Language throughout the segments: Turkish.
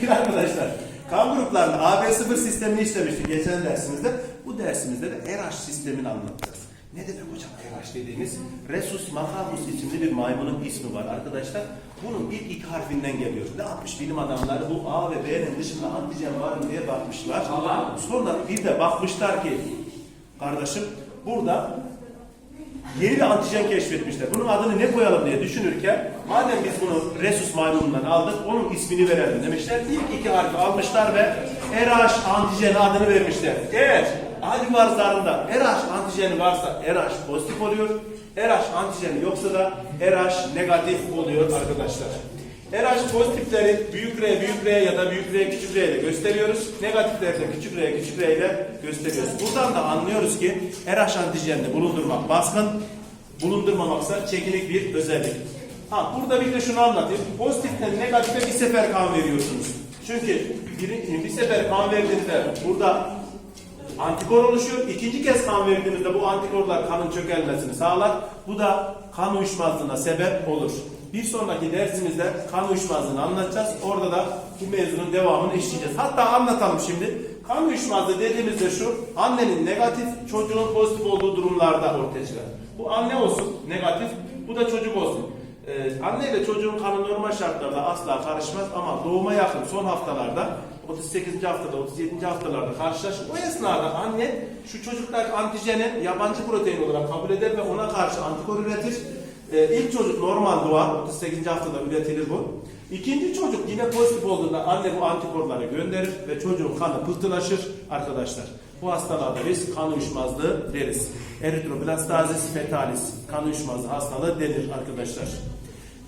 Çünkü arkadaşlar kan gruplarında AB0 sistemini işlemiştik geçen dersimizde. Bu dersimizde de RH sistemini anlatacağız. Ne demek hocam RH dediğimiz? Rhesus macamus isimli bir maymunun ismi var arkadaşlar. Bunun ilk iki harfinden geliyor. Ne yapmış bilim adamları? Bu A ve B'nin dışında antijen var mı diye bakmışlar. Sonra bir de bakmışlar ki kardeşim burada yeni bir antijen keşfetmişler. Bunun adını ne koyalım diye düşünürken madem biz bunu Rhesus maymunundan aldık onun ismini verelim demişler. İlk iki harfi almışlar ve RH antijeni adını vermişler. Eğer alüvar zarında RH antijeni varsa RH pozitif oluyor. RH antijeni yoksa da RH negatif oluyor arkadaşlar. RH pozitifleri büyük R, büyük R ya da büyük R, küçük R ile gösteriyoruz. Negatifleri de küçük R, küçük R ile gösteriyoruz. Buradan da anlıyoruz ki RH antijenini bulundurmak baskın, bulundurmamaksa çekinik bir özellik. Ha, burada bir de şunu anlatayım. Pozitiften negatife bir sefer kan veriyorsunuz. Çünkü bir, bir sefer kan verdiğinizde burada antikor oluşuyor. İkinci kez kan verdiğimizde bu antikorlar kanın çökelmesini sağlar. Bu da kan uyuşmazlığına sebep olur. Bir sonraki dersimizde kan uyuşmazlığını anlatacağız. Orada da bu mevzunun devamını işleyeceğiz. Hatta anlatalım şimdi. Kan uyuşmazlığı dediğimizde şu, annenin negatif, çocuğun pozitif olduğu durumlarda ortaya çıkar. Bu anne olsun negatif, bu da çocuk olsun. Ee, anne ile çocuğun kanı normal şartlarda asla karışmaz ama doğuma yakın son haftalarda 38. haftada 37. haftalarda karşılaşır. O esnada anne şu çocuktaki antijeni yabancı protein olarak kabul eder ve ona karşı antikor üretir. Ee, ilk çocuk normal doğar. 38. haftada üretilir bu. İkinci çocuk yine pozitif olduğunda anne bu antikorları gönderir ve çocuğun kanı pıhtılaşır arkadaşlar. Bu hastalarda biz kan uyuşmazlığı deriz. Eritroblastazis fetalis kan uyuşmazlığı hastalığı denir arkadaşlar.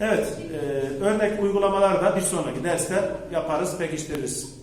Evet, e, örnek uygulamalar da bir sonraki derste yaparız, pekiştiririz.